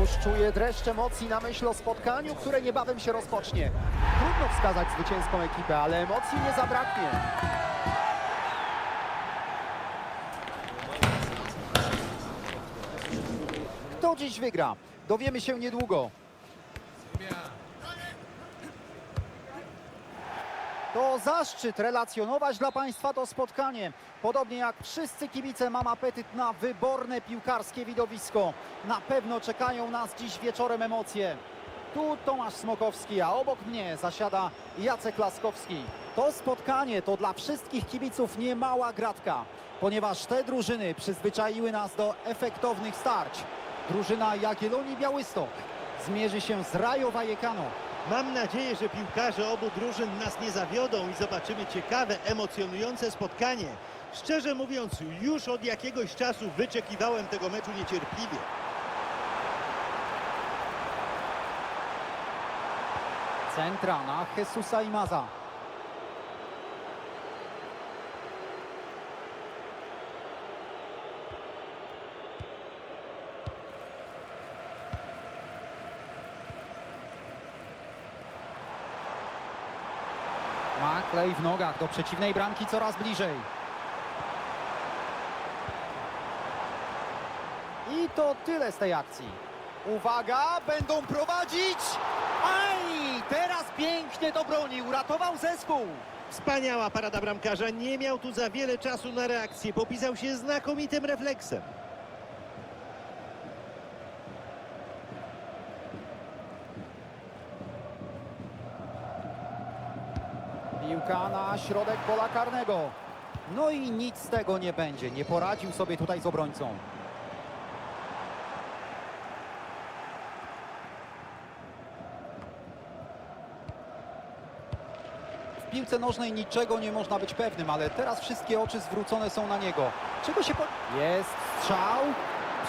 Już czuję dreszcz emocji na myśl o spotkaniu, które niebawem się rozpocznie. Trudno wskazać zwycięską ekipę, ale emocji nie zabraknie. Kto dziś wygra? Dowiemy się niedługo. To zaszczyt relacjonować dla Państwa to spotkanie. Podobnie jak wszyscy kibice mam apetyt na wyborne piłkarskie widowisko. Na pewno czekają nas dziś wieczorem emocje. Tu Tomasz Smokowski, a obok mnie zasiada Jacek Laskowski. To spotkanie to dla wszystkich kibiców niemała gratka, ponieważ te drużyny przyzwyczaiły nas do efektownych starć. Drużyna Jagiellonii Białystok zmierzy się z Rajo Vallecano. Mam nadzieję, że piłkarze obu drużyn nas nie zawiodą i zobaczymy ciekawe, emocjonujące spotkanie. Szczerze mówiąc, już od jakiegoś czasu wyczekiwałem tego meczu niecierpliwie. Centra na Jesusa Imaza. Maklej w nogach do przeciwnej bramki coraz bliżej. I to tyle z tej akcji. Uwaga, będą prowadzić! Aj! Teraz pięknie to broni, uratował zespół. Wspaniała parada bramkarza, nie miał tu za wiele czasu na reakcję, popisał się znakomitym refleksem. Piłka na środek pola karnego. No i nic z tego nie będzie. Nie poradził sobie tutaj z obrońcą. Piłce nożnej niczego nie można być pewnym, ale teraz wszystkie oczy zwrócone są na niego. Czego się po... Jest strzał.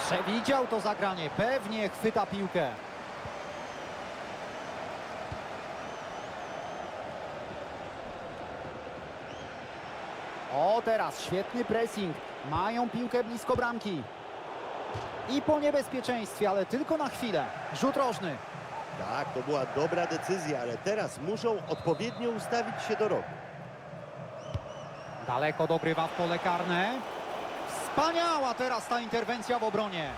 Przewidział to zagranie. Pewnie chwyta piłkę. O, teraz świetny pressing. Mają piłkę blisko bramki. I po niebezpieczeństwie, ale tylko na chwilę. Rzut rożny. Tak, to była dobra decyzja, ale teraz muszą odpowiednio ustawić się do rogu. Daleko dogrywa w pole karne. Wspaniała teraz ta interwencja w obronie.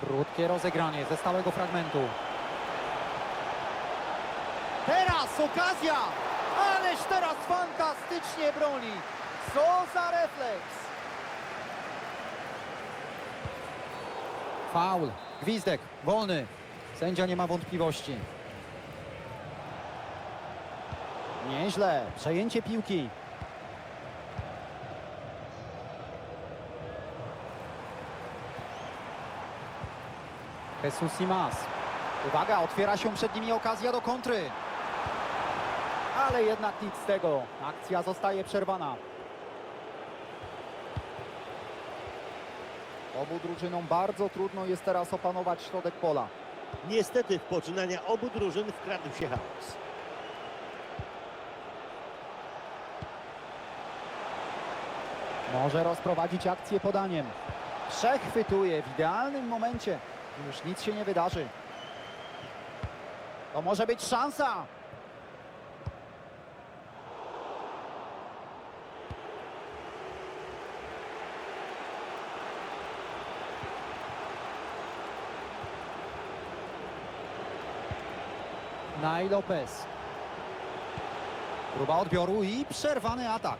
Krótkie rozegranie ze stałego fragmentu. Teraz okazja! Ależ teraz fantastycznie broni. Co za refleks! Faul, gwizdek, wolny. Sędzia nie ma wątpliwości. Nieźle, przejęcie piłki. Jesus Simas. Uwaga, otwiera się przed nimi okazja do kontry. Ale jednak nic z tego. Akcja zostaje przerwana. Obu drużynom bardzo trudno jest teraz opanować środek pola. Niestety w poczynania obu drużyn wkradł się chaos. Może rozprowadzić akcję podaniem. Przechwytuje w idealnym momencie. Już nic się nie wydarzy. To może być szansa. Naj Lopez. Próba odbioru i przerwany atak.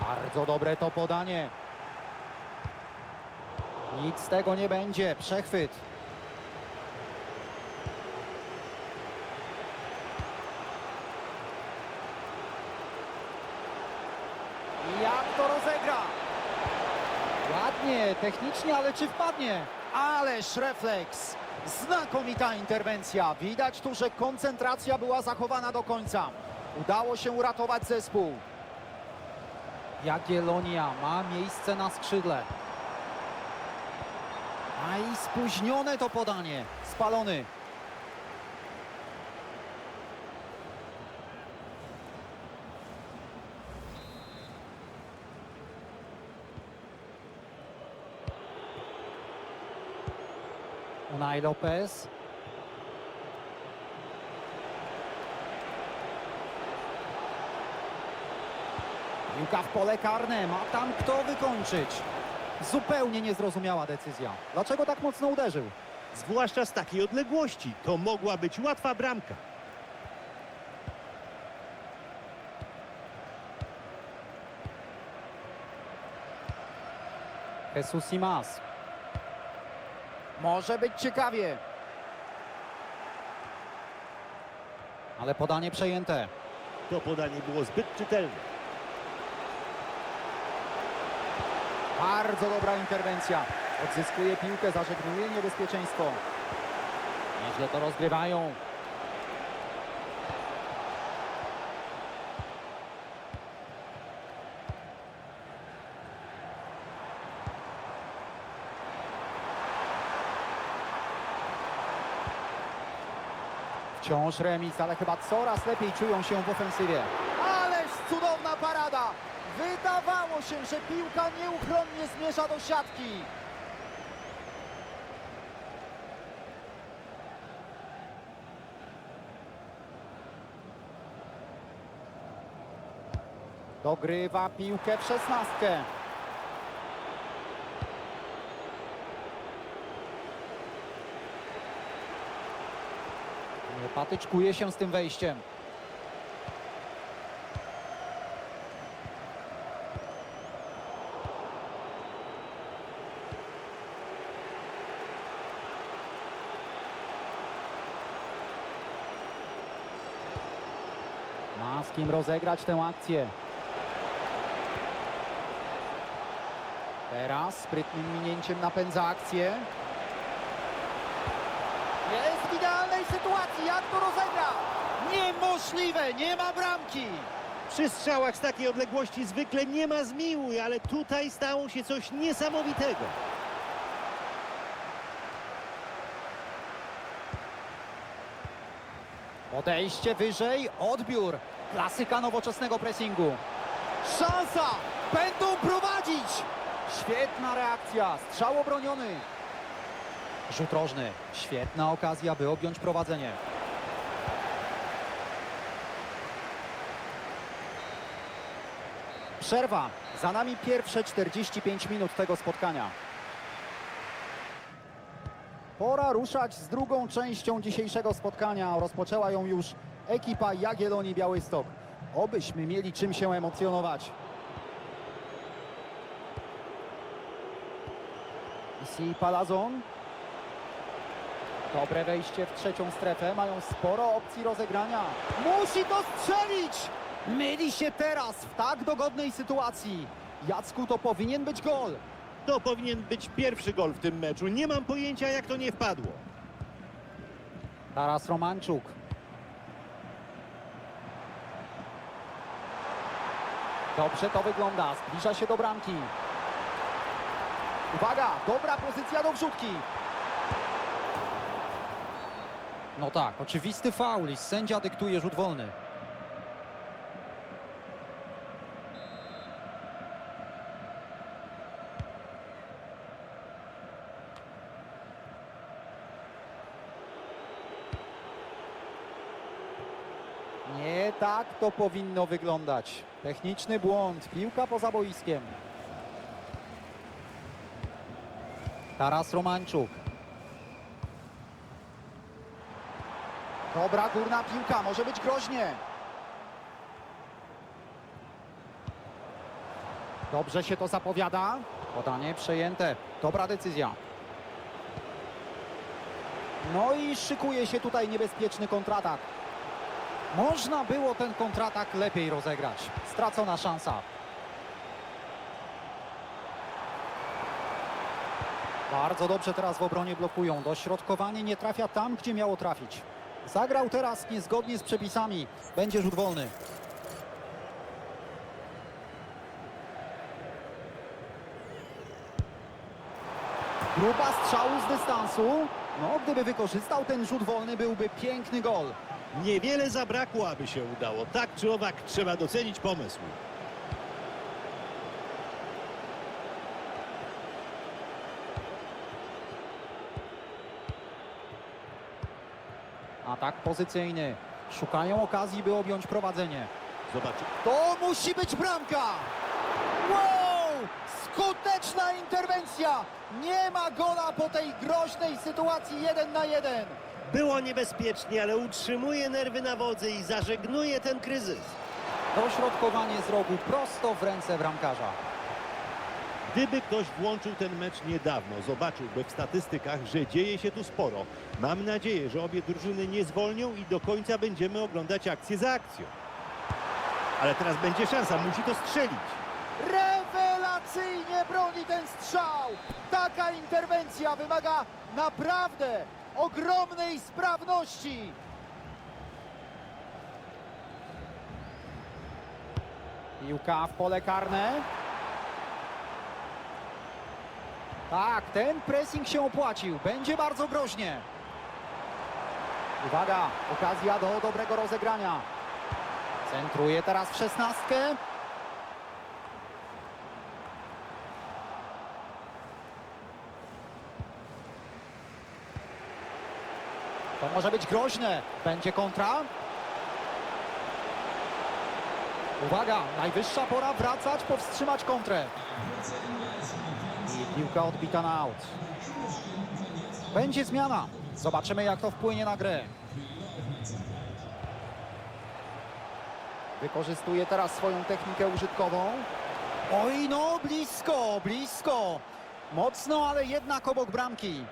Bardzo dobre to podanie. Nic z tego nie będzie. Przechwyt. Jak to rozegra? Ładnie, technicznie, ale czy wpadnie? Ależ refleks. Znakomita interwencja. Widać tu, że koncentracja była zachowana do końca. Udało się uratować zespół. Jagiellonia ma miejsce na skrzydle. A i spóźnione to podanie. Spalony. Unai Lopez. Piłka w pole karne, ma tam kto wykończyć. Zupełnie niezrozumiała decyzja. Dlaczego tak mocno uderzył? Zwłaszcza z takiej odległości. To mogła być łatwa bramka. Jesus Simas. Może być ciekawie. Ale podanie przejęte. To podanie było zbyt czytelne. Bardzo dobra interwencja. Odzyskuje piłkę, zażegnuje niebezpieczeństwo. Nieźle to rozgrywają. Wciąż remis, ale chyba coraz lepiej czują się w ofensywie. Ależ cudowna parada! Wydawało się, że piłka nieuchronnie zmierza do siatki. Dogrywa piłkę w szesnastkę. Patyczkuje się z tym wejściem. Ma z kim rozegrać tę akcję. Teraz sprytnym minięciem napędza akcję. Jest w idealnej sytuacji, jak to rozegra? Niemożliwe, nie ma bramki. Przy strzałach z takiej odległości zwykle nie ma zmiłuj, ale tutaj stało się coś niesamowitego. Podejście wyżej, odbiór. Klasyka nowoczesnego pressingu. Szansa! Będą prowadzić! Świetna reakcja, strzał obroniony. Rzut rożny. Świetna okazja, by objąć prowadzenie. Przerwa. Za nami pierwsze 45 minut tego spotkania. Pora ruszać z drugą częścią dzisiejszego spotkania. Rozpoczęła ją już ekipa Jagiellonii Białystok. Obyśmy mieli czym się emocjonować. Isi Palazon. Dobre wejście w trzecią strefę. Mają sporo opcji rozegrania. Musi to strzelić! Myli się teraz w tak dogodnej sytuacji. Jacku, to powinien być gol. To powinien być pierwszy gol w tym meczu. Nie mam pojęcia, jak to nie wpadło. Taras Romanczuk. Dobrze to wygląda. Zbliża się do bramki. Uwaga, dobra pozycja do wrzutki. No tak, oczywisty faul i sędzia dyktuje rzut wolny. Nie tak to powinno wyglądać. Techniczny błąd, piłka poza boiskiem. Taras Romanczuk. Dobra górna piłka, może być groźnie. Dobrze się to zapowiada. Podanie przejęte. Dobra decyzja. No i szykuje się tutaj niebezpieczny kontratak. Można było ten kontratak lepiej rozegrać. Stracona szansa. Bardzo dobrze teraz w obronie blokują. Dośrodkowanie nie trafia tam, gdzie miało trafić. Zagrał teraz niezgodnie z przepisami. Będzie rzut wolny. Gruba strzału z dystansu. No, gdyby wykorzystał ten rzut wolny, byłby piękny gol. Niewiele zabrakło, aby się udało. Tak czy owak trzeba docenić pomysł. Atak pozycyjny. Szukają okazji, by objąć prowadzenie. Zobaczy. To musi być bramka! Wow! Skuteczna interwencja! Nie ma gola po tej groźnej sytuacji 1 na 1. Było niebezpiecznie, ale utrzymuje nerwy na wodzy i zażegnuje ten kryzys. Dośrodkowanie z rogu prosto w ręce bramkarza. Gdyby ktoś włączył ten mecz niedawno, zobaczyłby w statystykach, że dzieje się tu sporo. Mam nadzieję, że obie drużyny nie zwolnią i do końca będziemy oglądać akcję za akcją. Ale teraz będzie szansa, musi to strzelić. Rewelacyjnie broni ten strzał! Taka interwencja wymaga naprawdę ogromnej sprawności. Piłka w pole karne. Tak, ten pressing się opłacił. Będzie bardzo groźnie. Uwaga, okazja do dobrego rozegrania. Centruje teraz w szesnastkę. To może być groźne. Będzie kontra. Uwaga, najwyższa pora wracać, powstrzymać kontrę. I piłka odbita na aut. Będzie zmiana. Zobaczymy, jak to wpłynie na grę. Wykorzystuje teraz swoją technikę użytkową. Oj, no, blisko, blisko. Mocno, ale jednak obok bramki.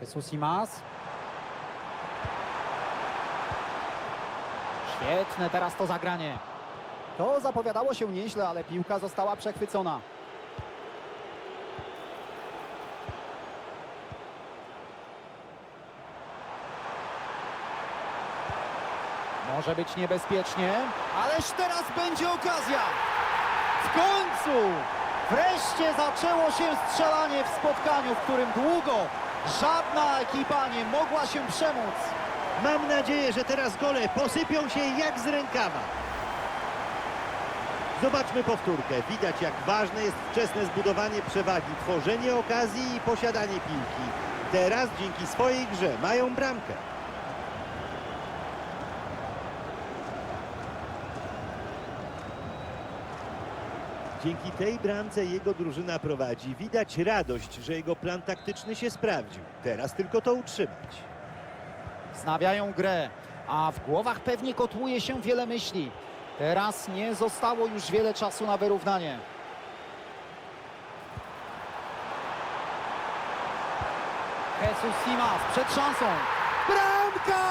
Jesus Imas. Świetne teraz to zagranie. To zapowiadało się nieźle, ale piłka została przechwycona. Może być niebezpiecznie, ależ teraz będzie okazja. W końcu! Wreszcie zaczęło się strzelanie w spotkaniu, w którym długo żadna ekipa nie mogła się przemóc. Mam nadzieję, że teraz gole posypią się jak z rękawa. Zobaczmy powtórkę. Widać, jak ważne jest wczesne zbudowanie przewagi, tworzenie okazji i posiadanie piłki. Teraz dzięki swojej grze mają bramkę. Dzięki tej bramce jego drużyna prowadzi. Widać radość, że jego plan taktyczny się sprawdził. Teraz tylko to utrzymać. Znawiają grę, a w głowach pewnie kotłuje się wiele myśli. Teraz nie zostało już wiele czasu na wyrównanie. Jesus Simas przed szansą. Bramka!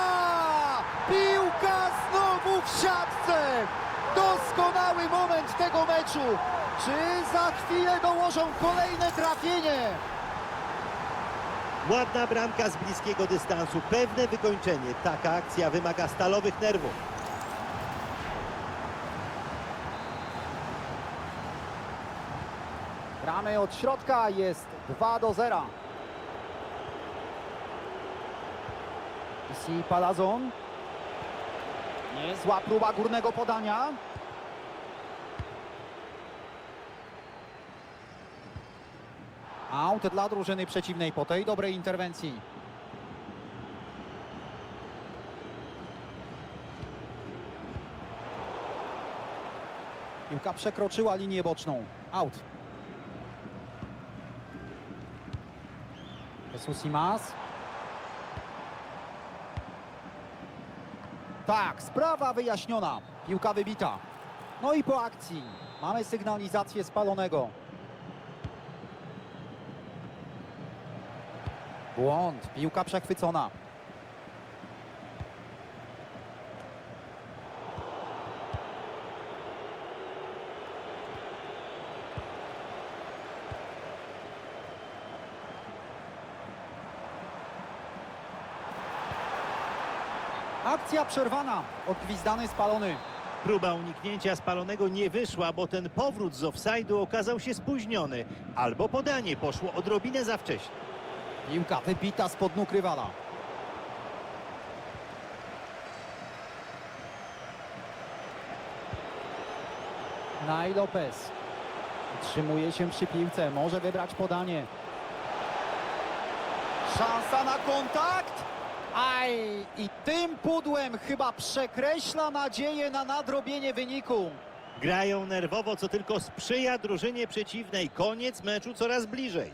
Piłka znowu w siatce! Doskonały moment tego meczu. Czy za chwilę dołożą kolejne trafienie? Ładna bramka z bliskiego dystansu, pewne wykończenie. Taka akcja wymaga stalowych nerwów. Gramy od środka, jest 2 do 0. Isi Palazon. Niezła próba górnego podania. Aut dla drużyny przeciwnej po tej dobrej interwencji. Piłka przekroczyła linię boczną. Aut. Jesus Imas. Tak, sprawa wyjaśniona. Piłka wybita. No i po akcji mamy sygnalizację spalonego. Błąd, piłka przechwycona. Akcja przerwana. Odgwizdany spalony. Próba uniknięcia spalonego nie wyszła, bo ten powrót z offside'u okazał się spóźniony. Albo podanie poszło odrobinę za wcześnie. Piłka wybita spod nóg rywala. Naj Lopez. Utrzymuje się przy piłce, może wybrać podanie. Szansa na kontakt! Aj! I tym pudłem chyba przekreśla nadzieję na nadrobienie wyniku. Grają nerwowo, co tylko sprzyja drużynie przeciwnej. Koniec meczu coraz bliżej.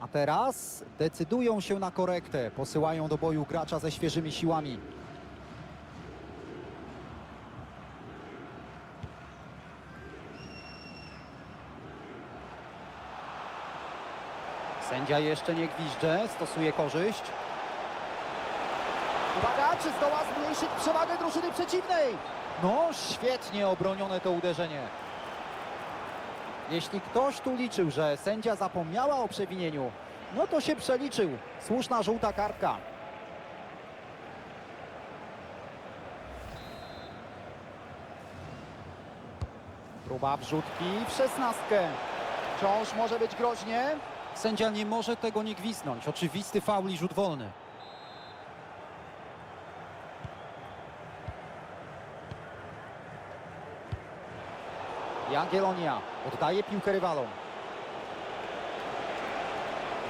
A teraz decydują się na korektę. Posyłają do boju gracza ze świeżymi siłami. Sędzia jeszcze nie gwizdże, stosuje korzyść. Czy zdoła zmniejszyć przewagę drużyny przeciwnej? No, świetnie obronione to uderzenie. Jeśli ktoś tu liczył, że sędzia zapomniała o przewinieniu, no to się przeliczył. Słuszna żółta kartka. Próba wrzutki w szesnastkę. Wciąż może być groźnie. Sędzia nie może tego nie gwiznąć. Oczywisty faul i rzut wolny. Jagiellonia oddaje piłkę rywalom.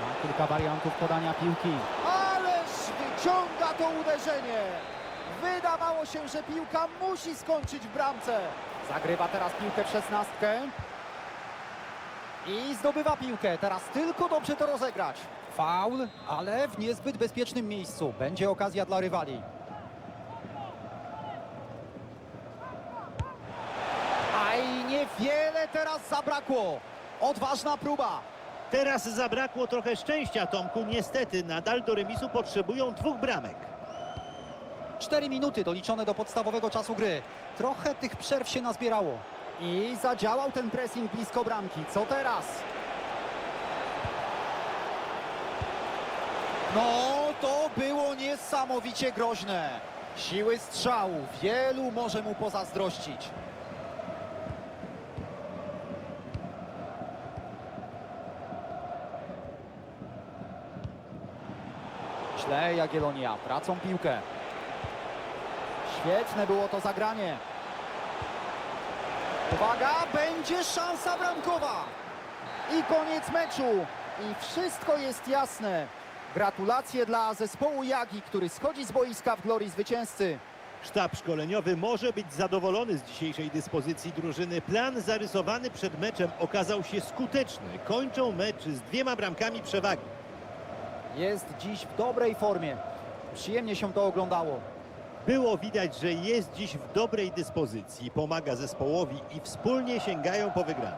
Ma kilka wariantów podania piłki. Ależ wyciąga to uderzenie. Wydawało się, że piłka musi skończyć w bramce. Zagrywa teraz piłkę w szesnastkę. I zdobywa piłkę. Teraz tylko dobrze to rozegrać. Faul, ale w niezbyt bezpiecznym miejscu. Będzie okazja dla rywali. Aj, niewiele teraz zabrakło. Odważna próba. Teraz zabrakło trochę szczęścia, Tomku. Niestety, nadal do remisu potrzebują dwóch bramek. 4 minuty doliczone do podstawowego czasu gry. Trochę tych przerw się nazbierało. I zadziałał ten pressing blisko bramki. Co teraz? No, to było niesamowicie groźne. Siły strzału. Wielu może mu pozazdrościć. Źle Jagiellonia. Tracą piłkę. Świetne było to zagranie. Uwaga, będzie szansa bramkowa. I koniec meczu. I wszystko jest jasne. Gratulacje dla zespołu Jagi, który schodzi z boiska w glorii zwycięzcy. Sztab szkoleniowy może być zadowolony z dzisiejszej dyspozycji drużyny. Plan zarysowany przed meczem okazał się skuteczny. Kończą mecz z dwiema bramkami przewagi. Jest dziś w dobrej formie. Przyjemnie się to oglądało. Było widać, że jest dziś w dobrej dyspozycji, pomaga zespołowi i wspólnie sięgają po wygraną.